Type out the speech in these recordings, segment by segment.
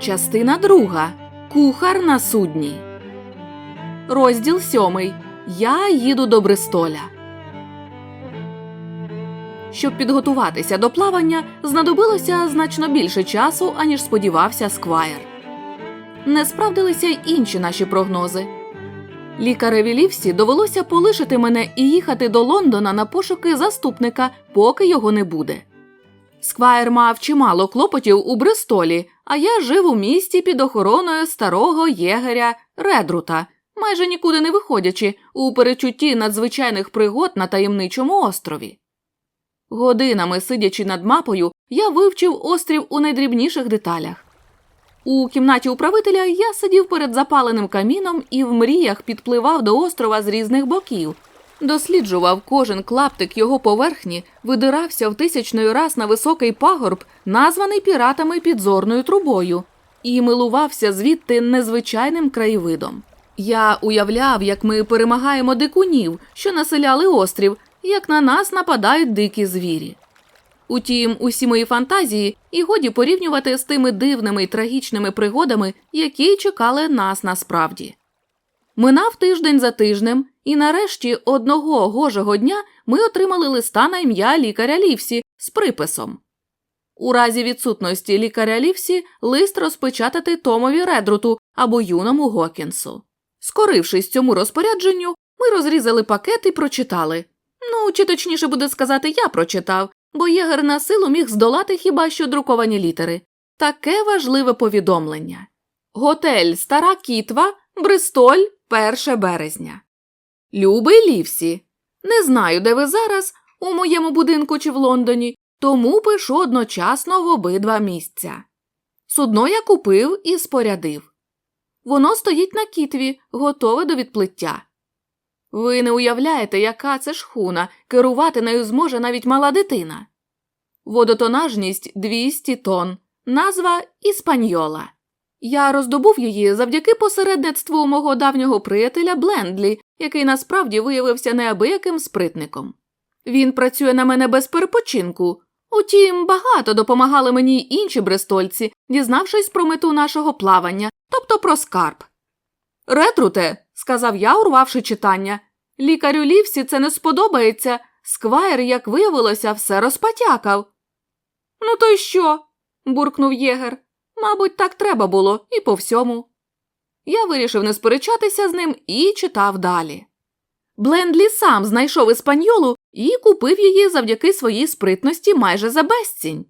Частина друга. Кухар на судні. Розділ сьомий. Я їду до Бристоля. Щоб підготуватися до плавання, знадобилося значно більше часу, аніж сподівався Сквайр. Не справдилися й інші наші прогнози. Лікареві Лівсі довелося полишити мене і їхати до Лондона на пошуки заступника, поки його не буде. Сквайр мав чимало клопотів у Бристолі, а я жив у місті під охороною старого єгеря Редрута, майже нікуди не виходячи у перечутті надзвичайних пригод на таємничому острові. Годинами сидячи над мапою, я вивчив острів у найдрібніших деталях. У кімнаті управителя я сидів перед запаленим каміном і в мріях підпливав до острова з різних боків, досліджував кожен клаптик його поверхні, видирався в тисячний раз на високий пагорб, названий піратами підзорною трубою, і милувався звідти незвичайним краєвидом. Я уявляв, як ми перемагаємо дикунів, що населяли острів, як на нас нападають дикі звірі. Утім, усі мої фантазії і годі порівнювати з тими дивними й трагічними пригодами, які чекали нас насправді. Минав тиждень за тижнем, і нарешті одного гожого дня ми отримали листа на ім'я лікаря Лівсі з приписом. У разі відсутності лікаря Лівсі лист розпечатати Томові Редруту або юному Гокінсу. Скорившись цьому розпорядженню, ми розрізали пакет і прочитали. Ну, чи точніше буде сказати, я прочитав, бо єгер на силу міг здолати хіба що друковані літери. Таке важливе повідомлення. Готель Стара Кітва, Бристоль, 1 березня. Любий Лівсі. Не знаю, де ви зараз, у моєму будинку чи в Лондоні, тому пишу одночасно в обидва місця. Судно я купив і спорядив. Воно стоїть на кітві, готове до відплиття. Ви не уявляєте, яка це шхуна, керувати нею зможе навіть мала дитина. Водотонажність 200 тонн, назва Іспаньола. Я роздобув її завдяки посередництву мого давнього приятеля Блендлі, який насправді виявився неабияким спритником. Він працює на мене без перепочинку. Утім, багато допомагали мені інші брестольці, дізнавшись про мету нашого плавання, тобто про скарб. Ретруте, сказав я, урвавши читання, лікарю Лівсі це не сподобається. Сквайр, як виявилося, все розпатякав. Ну, то й що? буркнув єгер. Мабуть, так треба було і по всьому. Я вирішив не сперечатися з ним і читав далі. Блендлі сам знайшов іспаньолу і купив її завдяки своїй спритності майже за безцінь.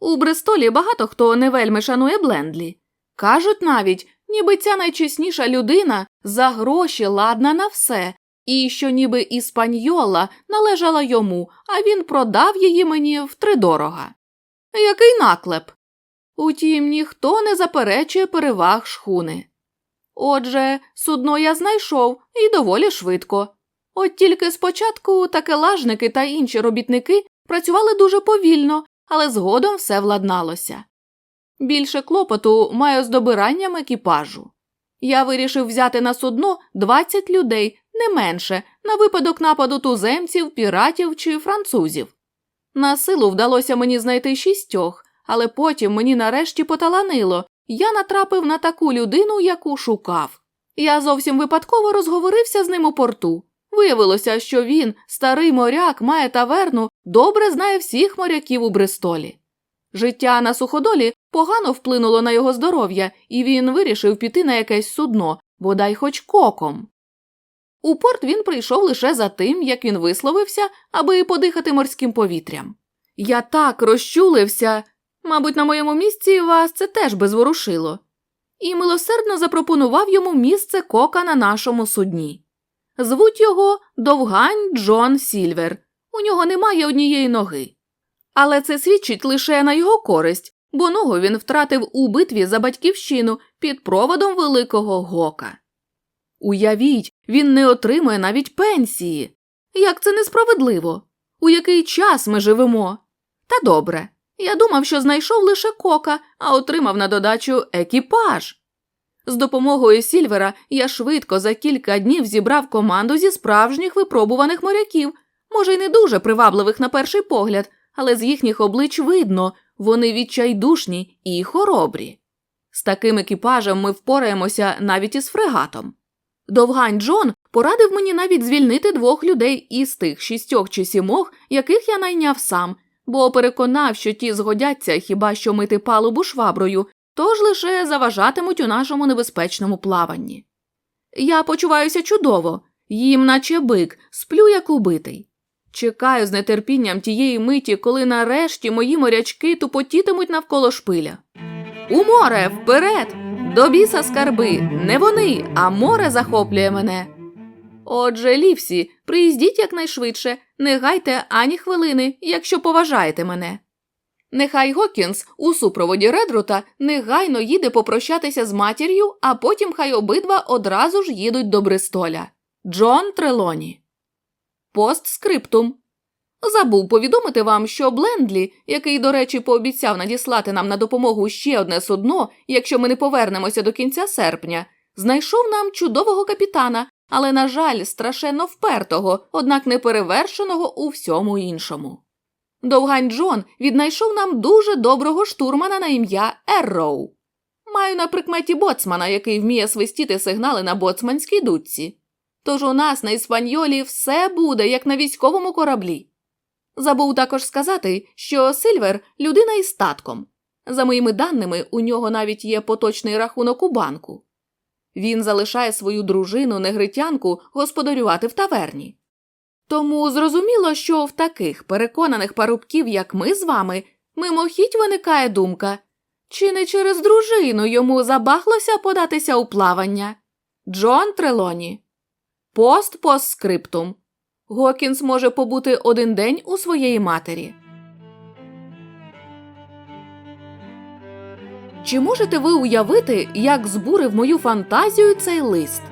У Брестолі багато хто не вельми шанує Блендлі. Кажуть навіть, ніби ця найчесніша людина за гроші ладна на все, і що ніби іспаньола належала йому, а він продав її мені втридорога. Який наклеп. Утім, ніхто не заперечує переваг шхуни. Отже, судно я знайшов і доволі швидко. От тільки спочатку такелажники та інші робітники працювали дуже повільно, але згодом все владналося. Більше клопоту маю з добиранням екіпажу. Я вирішив взяти на судно 20 людей, не менше, на випадок нападу туземців, піратів чи французів. На силу вдалося мені знайти шістьох, але потім мені нарешті поталанило, я натрапив на таку людину, яку шукав. Я зовсім випадково розговорився з ним у порту. Виявилося, що він, старий моряк, має таверну, добре знає всіх моряків у Бристолі. Життя на суходолі погано вплинуло на його здоров'я, і він вирішив піти на якесь судно, бодай хоч коком. У порт він прийшов лише за тим, як він висловився, аби подихати морським повітрям. Я так розчулився, мабуть, на моєму місці вас це теж би зворушило, і милосердно запропонував йому місце кока на нашому судні. Звуть його Довгань Джон Сільвер. У нього немає однієї ноги. Але це свідчить лише на його користь, бо ногу він втратив у битві за батьківщину під проводом великого гока. Уявіть, він не отримує навіть пенсії. Як це несправедливо? У який час ми живемо? Та добре. Я думав, що знайшов лише кока, а отримав на додачу екіпаж. З допомогою Сільвера я швидко за кілька днів зібрав команду зі справжніх випробуваних моряків, може, й не дуже привабливих на перший погляд, але з їхніх облич видно, вони відчайдушні і хоробрі. З таким екіпажем ми впораємося навіть із фрегатом. Довгань Джон порадив мені навіть звільнити двох людей із тих шістьох чи сімох, яких я найняв сам, бо переконав, що ті згодяться хіба що мити палубу шваброю, тож лише заважатимуть у нашому небезпечному плаванні. Я почуваюся чудово, їм, наче бик, сплю як убитий. Чекаю з нетерпінням тієї миті, коли нарешті мої морячки тупотітимуть навколо шпиля. У море, вперед! До біса скарби, не вони, а море захоплює мене. Отже, лівсі, приїздіть якнайшвидше, не гайте ані хвилини, якщо поважаєте мене. Нехай Гокінс у супроводі Редрута негайно їде попрощатися з матір'ю, а потім хай обидва одразу ж їдуть до Бристоля. Джон Трелоні. Постскриптум. Забув повідомити вам, що Блендлі, який, до речі, пообіцяв надіслати нам на допомогу ще одне судно, якщо ми не повернемося до кінця серпня, знайшов нам чудового капітана, але, на жаль, страшенно впертого, однак неперевершеного у всьому іншому. Довгань Джон віднайшов нам дуже доброго штурмана на ім'я Ерроу. Маю на прикметі боцмана, який вміє свистіти сигнали на боцманській дудці. Тож у нас на іспаньолі все буде, як на військовому кораблі. Забув також сказати, що Сильвер людина із статком. За моїми даними, у нього навіть є поточний рахунок у банку. Він залишає свою дружину негритянку господарювати в таверні. Тому зрозуміло, що в таких переконаних парубків, як ми з вами, мимохідь виникає думка, чи не через дружину йому забахлося податися у плавання? Джон Трелоні. Пост постскриптум. Гокінс може побути один день у своєї матері. Чи можете ви уявити, як збурив мою фантазію цей лист?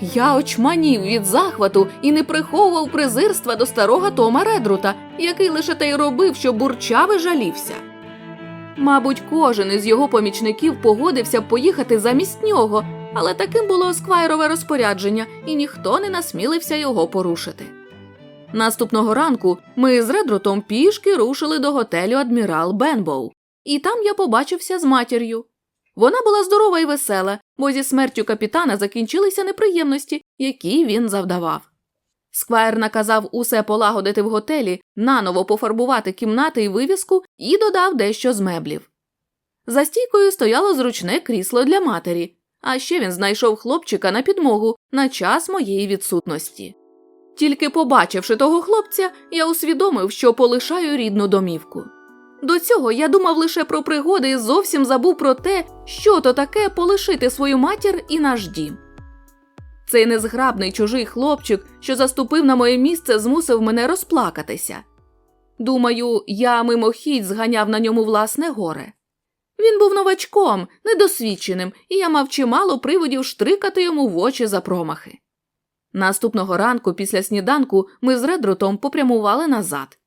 Я очманів від захвату і не приховував презирства до старого Тома Редрута, який лише те й робив, що бурчав і жалівся. Мабуть, кожен із його помічників погодився поїхати замість нього, але таким було сквайрове розпорядження, і ніхто не насмілився його порушити. Наступного ранку ми з Редрутом пішки рушили до готелю Адмірал Бенбоу, і там я побачився з матір'ю. Вона була здорова і весела, бо зі смертю капітана закінчилися неприємності, які він завдавав. Сквайр наказав усе полагодити в готелі, наново пофарбувати кімнати і вивіску і додав дещо з меблів. За стійкою стояло зручне крісло для матері, а ще він знайшов хлопчика на підмогу на час моєї відсутності. Тільки побачивши того хлопця, я усвідомив, що полишаю рідну домівку. До цього я думав лише про пригоди і зовсім забув про те, що то таке полишити свою матір і наш дім. Цей незграбний чужий хлопчик, що заступив на моє місце, змусив мене розплакатися. Думаю, я мимохідь зганяв на ньому власне горе. Він був новачком, недосвідченим, і я мав чимало приводів штрикати йому в очі за промахи. Наступного ранку, після сніданку, ми з Редрутом попрямували назад.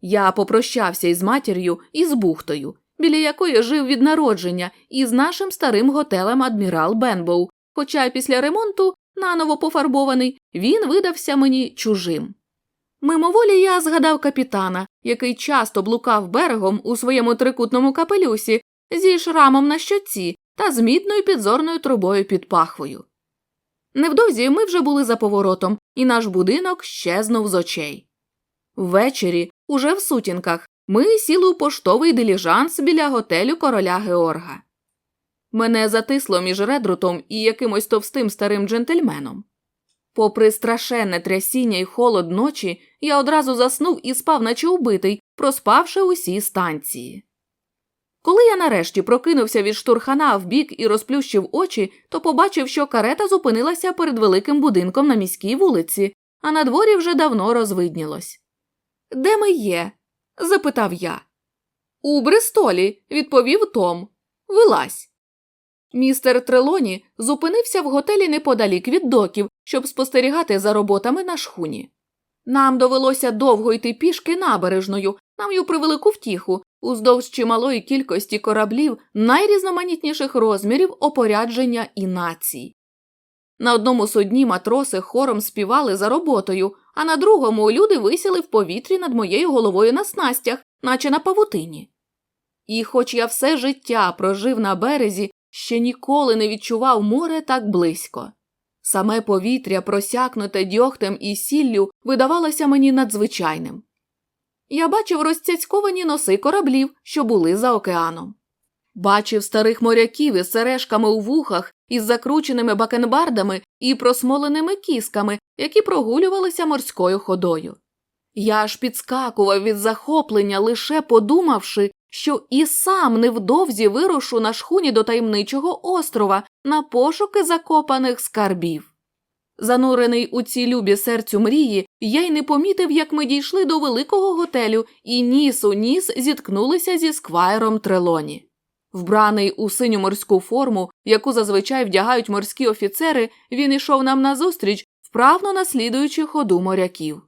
Я попрощався із матір'ю і з бухтою, біля якої жив від народження, і з нашим старим готелем Адмірал Бенбоу, хоча після ремонту, наново пофарбований, він видався мені чужим. Мимоволі я згадав капітана, який часто блукав берегом у своєму трикутному капелюсі зі шрамом на щоці та з мідною підзорною трубою під пахвою. Невдовзі ми вже були за поворотом, і наш будинок щезнув з очей. Ввечері, уже в сутінках, ми сіли у поштовий диліжанс біля готелю короля Георга. Мене затисло між редрутом і якимось товстим старим джентльменом. Попри страшенне трясіння й холод ночі, я одразу заснув і спав, наче убитий, проспавши усі станції. Коли я нарешті прокинувся від штурхана вбік і розплющив очі, то побачив, що карета зупинилася перед великим будинком на міській вулиці, а на дворі вже давно розвиднілось. Де ми є? запитав я. У Бристолі, відповів Том. Вилазь. Містер Трелоні зупинився в готелі неподалік від доків, щоб спостерігати за роботами на шхуні. Нам довелося довго йти пішки набережною, на мою превелику втіху, уздовж чималої кількості кораблів найрізноманітніших розмірів опорядження і націй. На одному судні матроси хором співали за роботою, а на другому люди висіли в повітрі над моєю головою на снастях, наче на павутині. І хоч я все життя прожив на березі, ще ніколи не відчував море так близько. Саме повітря, просякнуте дьогтем і сіллю, видавалося мені надзвичайним. Я бачив розцяцьковані носи кораблів, що були за океаном. Бачив старих моряків із сережками у вухах, із закрученими бакенбардами і просмоленими кісками, які прогулювалися морською ходою. Я аж підскакував від захоплення, лише подумавши, що і сам невдовзі вирушу на шхуні до таємничого острова на пошуки закопаних скарбів. Занурений у ці любі серцю мрії, я й не помітив, як ми дійшли до великого готелю і ніс у ніс зіткнулися зі сквайром Трелоні. Вбраний у синю морську форму, яку зазвичай вдягають морські офіцери, він ішов нам назустріч, вправно наслідуючи ходу моряків.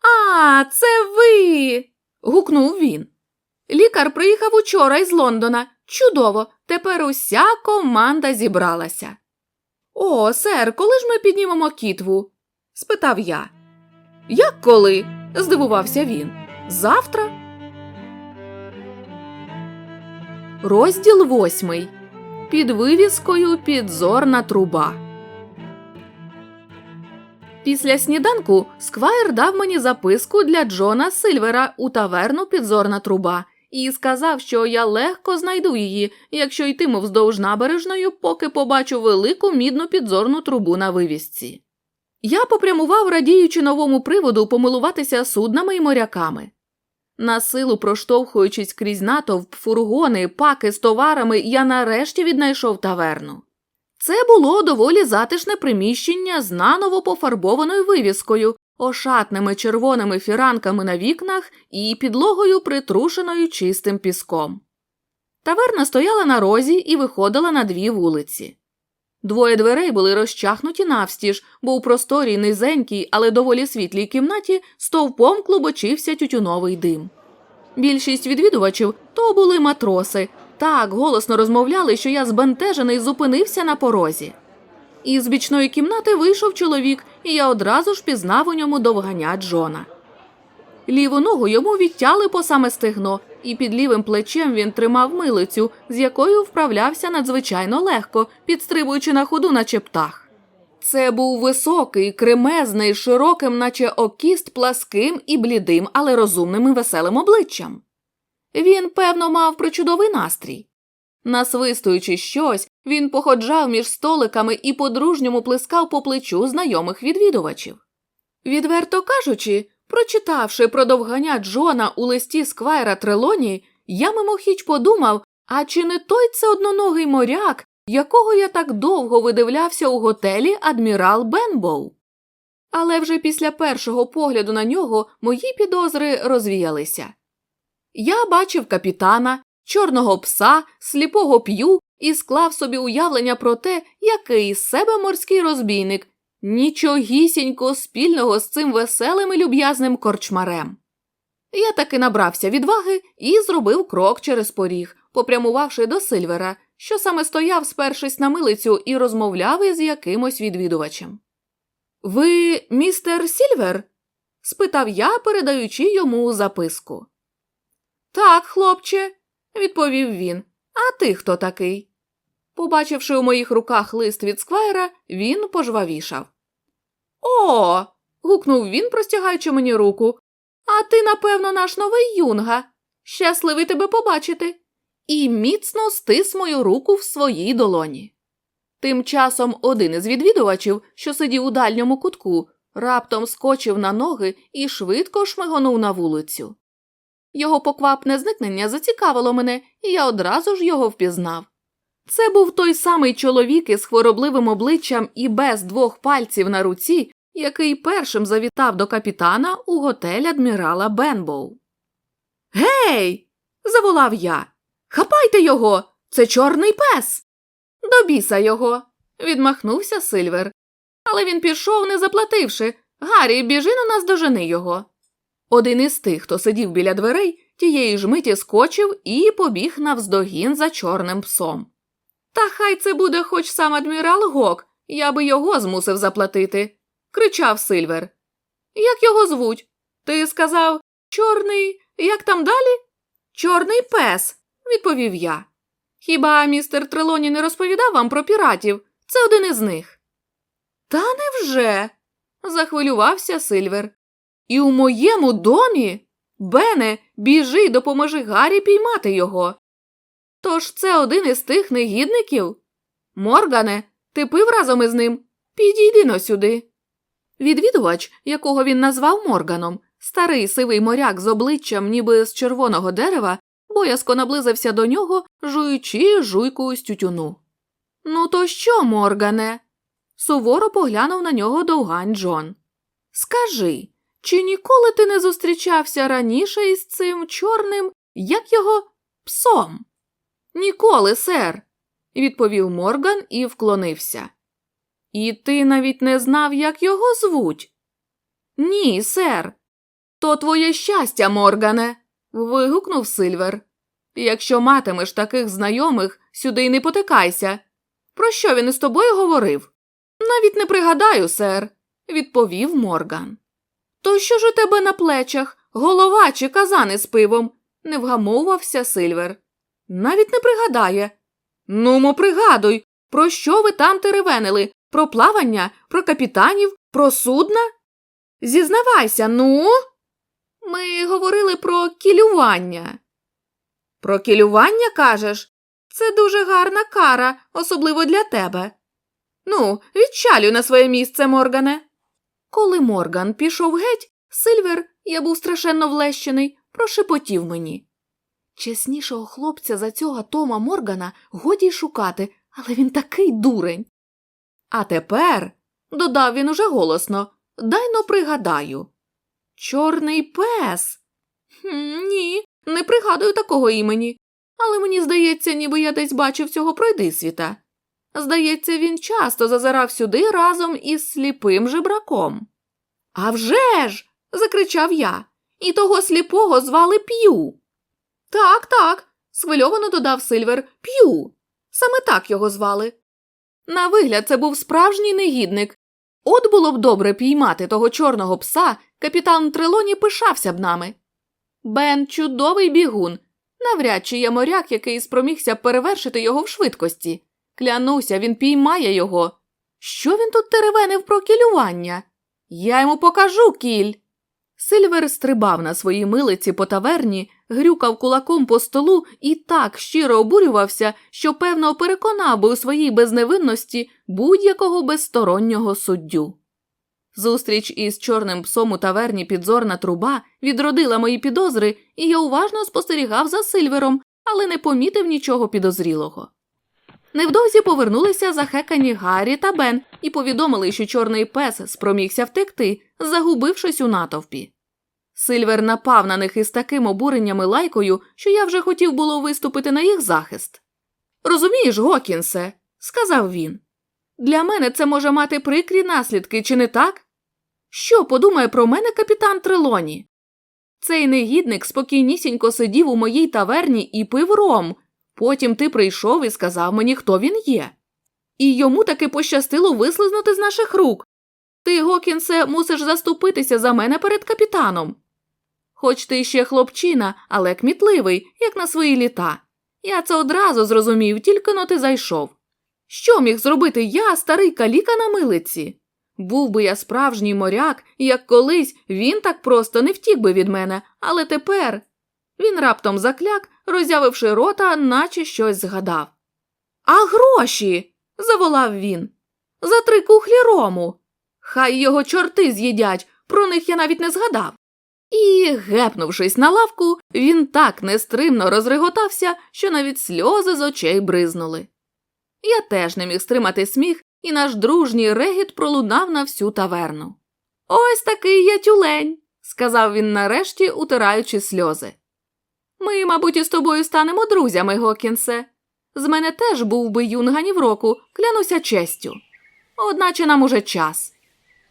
А, це ви. гукнув він. Лікар приїхав учора із Лондона. Чудово, тепер уся команда зібралася. О, сер, коли ж ми піднімемо кітву? спитав я. Як коли? здивувався він. Завтра? Розділ восьмий. Під вивіскою підзорна труба. Після сніданку Сквайр дав мені записку для Джона Сильвера у таверну підзорна труба і сказав, що я легко знайду її, якщо йтиму вздовж набережною, поки побачу велику мідну підзорну трубу на вивісці. Я попрямував, радіючи новому приводу помилуватися суднами і моряками. На силу проштовхуючись крізь натовп, фургони, паки з товарами, я нарешті віднайшов таверну. Це було доволі затишне приміщення з наново пофарбованою вивіскою, ошатними червоними фіранками на вікнах і підлогою, притрушеною чистим піском. Таверна стояла на розі і виходила на дві вулиці. Двоє дверей були розчахнуті навстіж, бо у просторій низенькій, але доволі світлій кімнаті стовпом клубочився тютюновий дим. Більшість відвідувачів то були матроси, так голосно розмовляли, що я збентежений зупинився на порозі. Із бічної кімнати вийшов чоловік, і я одразу ж пізнав у ньому довганя Джона. Ліву ногу йому відтяли по саме стегно, і під лівим плечем він тримав милицю, з якою вправлявся надзвичайно легко, підстрибуючи на ходу, наче птах. Це був високий, кремезний, широким, наче окіст, пласким і блідим, але розумним і веселим обличчям. Він, певно, мав причудовий настрій. Насвистуючи щось, він походжав між столиками і по-дружньому плескав по плечу знайомих відвідувачів. Відверто кажучи, прочитавши про довгання Джона у листі Сквайра Трелоні, я мимохідь подумав, а чи не той це одноногий моряк, якого я так довго видивлявся у готелі адмірал Бенбоу? Але вже після першого погляду на нього мої підозри розвіялися. Я бачив капітана, чорного пса, сліпого п'ю і склав собі уявлення про те, який із себе морський розбійник, нічогісінько спільного з цим веселим і люб'язним корчмарем. Я таки набрався відваги і зробив крок через поріг, попрямувавши до Сильвера, що саме стояв, спершись на милицю, і розмовляв із якимось відвідувачем. Ви містер Сільвер? спитав я, передаючи йому записку. Так, хлопче, відповів він. А ти хто такий? Побачивши у моїх руках лист від сквайра, він пожвавішав. О. гукнув він, простягаючи мені руку. А ти, напевно, наш новий юнга. Щасливий тебе побачити. І міцно стис мою руку в своїй долоні. Тим часом один із відвідувачів, що сидів у дальньому кутку, раптом скочив на ноги і швидко шмигонув на вулицю. Його поквапне зникнення зацікавило мене, і я одразу ж його впізнав. Це був той самий чоловік із хворобливим обличчям і без двох пальців на руці, який першим завітав до капітана у готель адмірала Бенбоу. Гей. заволав я. Хапайте його. Це чорний пес. До біса його. відмахнувся Сильвер. Але він пішов, не заплативши. Гаррі, біжи на нас дожени його. Один із тих, хто сидів біля дверей, тієї ж миті скочив і побіг навздогін за чорним псом. Та хай це буде хоч сам адмірал Гок, я би його змусив заплатити, кричав Сильвер. Як його звуть? Ти сказав чорний, як там далі? Чорний пес, відповів я. Хіба містер Трелоні не розповідав вам про піратів? Це один із них. Та невже? захвилювався Сильвер. І у моєму домі? Бене, біжи й допоможи Гаррі піймати його. Тож це один із тих негідників? Моргане, ти пив разом із ним? Підійди сюди. Відвідувач, якого він назвав Морганом, старий сивий моряк з обличчям, ніби з червоного дерева, боязко наблизився до нього, жуючи жуйку з тютюну. Ну, то що, Моргане? суворо поглянув на нього довгань Джон. Скажи, чи ніколи ти не зустрічався раніше із цим чорним, як його псом? Ніколи, сер, відповів Морган і вклонився. І ти навіть не знав, як його звуть? Ні, сер. То твоє щастя, Моргане. вигукнув Сильвер. Якщо матимеш таких знайомих, сюди й не потикайся. Про що він із тобою говорив? Навіть не пригадаю, сер, відповів Морган. То що ж у тебе на плечах, голова чи казани з пивом? не вгамовувався Сильвер. Навіть не пригадає. Нумо, пригадуй, про що ви там теревенили? Про плавання, про капітанів, про судна? Зізнавайся, ну. Ми говорили про кілювання. Про кілювання кажеш? Це дуже гарна кара, особливо для тебе. Ну, відчалюй на своє місце, Моргане. Коли Морган пішов геть, Сильвер, я був страшенно влещений, прошепотів мені. Чеснішого хлопця за цього Тома Моргана годі шукати, але він такий дурень. А тепер, додав він уже голосно, дай но пригадаю. Чорний пес. «Хм, Ні, не пригадую такого імені. Але мені здається, ніби я десь бачив цього пройдисвіта. Здається, він часто зазирав сюди разом із сліпим жебраком. «А вже ж!» – закричав я. І того сліпого звали П'ю. Так, так, схвильовано додав Сильвер П'ю. Саме так його звали. На вигляд, це був справжній негідник. От було б добре піймати того чорного пса, капітан Трелоні пишався б нами. Бен чудовий бігун. Навряд чи є моряк, який спромігся перевершити його в швидкості. Клянуся, він піймає його. Що він тут теревенив про кілювання? Я йому покажу кіль. Сильвер стрибав на своїй милиці по таверні, грюкав кулаком по столу і так щиро обурювався, що, певно, переконав би у своїй безневинності будь-якого безстороннього суддю. Зустріч із чорним псом у таверні підзорна труба відродила мої підозри, і я уважно спостерігав за Сильвером, але не помітив нічого підозрілого. Невдовзі повернулися захекані Гаррі та Бен і повідомили, що чорний пес спромігся втекти, загубившись у натовпі. Сильвер напав на них із таким обуренням і лайкою, що я вже хотів було виступити на їх захист. Розумієш, Гокінсе, сказав він. Для мене це може мати прикрі наслідки, чи не так? Що подумає про мене капітан Трелоні? Цей негідник спокійнісінько сидів у моїй таверні і пив ром. Потім ти прийшов і сказав мені, хто він є. І йому таки пощастило вислизнути з наших рук. Ти, Гокінсе, мусиш заступитися за мене перед капітаном. Хоч ти ще хлопчина, але кмітливий, як на свої літа. Я це одразу зрозумів, тільки но ти зайшов. Що міг зробити я, старий каліка на милиці? Був би я справжній моряк, як колись він так просто не втік би від мене, але тепер. Він раптом закляк, роззявивши рота, наче щось згадав. А гроші. заволав він. За три кухлі рому. Хай його чорти з'їдять, про них я навіть не згадав. І, гепнувшись на лавку, він так нестримно розреготався, що навіть сльози з очей бризнули. Я теж не міг стримати сміх, і наш дружній регіт пролунав на всю таверну. Ось такий я тюлень, сказав він нарешті, утираючи сльози. Ми, мабуть, із тобою станемо друзями, Гокінсе. З мене теж був би юнганів року, клянуся честю. Одначе нам уже час.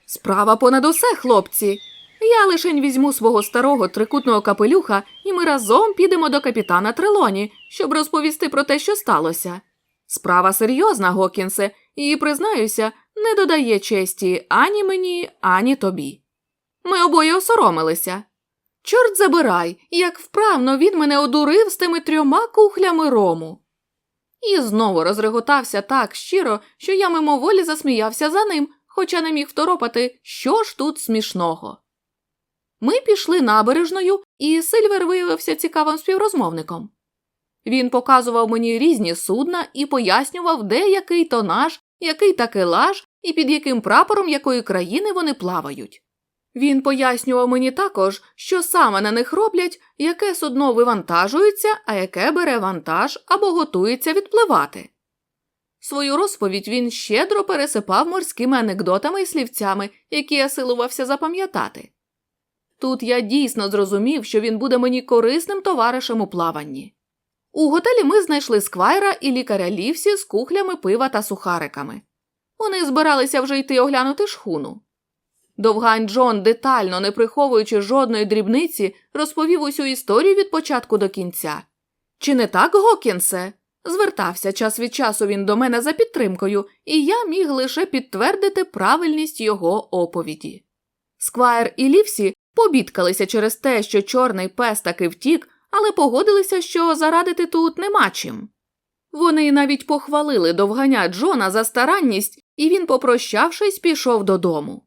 Справа понад усе, хлопці. Я лишень візьму свого старого трикутного капелюха, і ми разом підемо до капітана Трелоні, щоб розповісти про те, що сталося. Справа серйозна, Гокінсе, і, признаюся, не додає честі ані мені, ані тобі. Ми обоє осоромилися. Чорт забирай, як вправно він мене одурив з тими трьома кухлями рому. І знову розреготався так щиро, що я мимоволі засміявся за ним, хоча не міг второпати, що ж тут смішного. Ми пішли набережною, і Сильвер виявився цікавим співрозмовником. Він показував мені різні судна і пояснював, де який тонаж, який такелаж і під яким прапором якої країни вони плавають. Він пояснював мені також, що саме на них роблять, яке судно вивантажується, а яке бере вантаж або готується відпливати. Свою розповідь він щедро пересипав морськими анекдотами і слівцями, які я силувався запам'ятати. Тут я дійсно зрозумів, що він буде мені корисним товаришем у плаванні. У готелі ми знайшли сквайра і лікаря Лівсі з кухлями пива та сухариками. Вони збиралися вже йти оглянути шхуну. Довгань Джон, детально не приховуючи жодної дрібниці, розповів усю історію від початку до кінця. Чи не так, Гокінсе? Звертався час від часу він до мене за підтримкою, і я міг лише підтвердити правильність його оповіді. Сквайр і Лівсі побідкалися через те, що чорний пес таки втік, але погодилися, що зарадити тут нема чим. Вони навіть похвалили довганя Джона за старанність, і він, попрощавшись, пішов додому.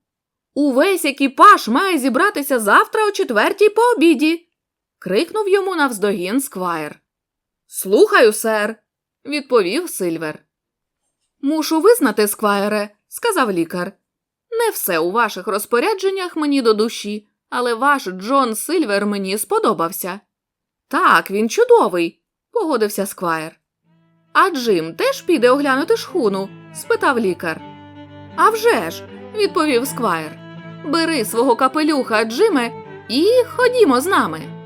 Увесь екіпаж має зібратися завтра о четвертій по обіді. крикнув йому навздогін сквайр. Слухаю, сер, відповів Сильвер. Мушу визнати, сквайре, сказав лікар. Не все у ваших розпорядженнях мені до душі, але ваш Джон Сильвер мені сподобався. Так, він чудовий, погодився сквайр. А Джим теж піде оглянути шхуну? спитав лікар. «А вже ж», – відповів сквайр. Бери свого капелюха, Джиме, і ходімо з нами.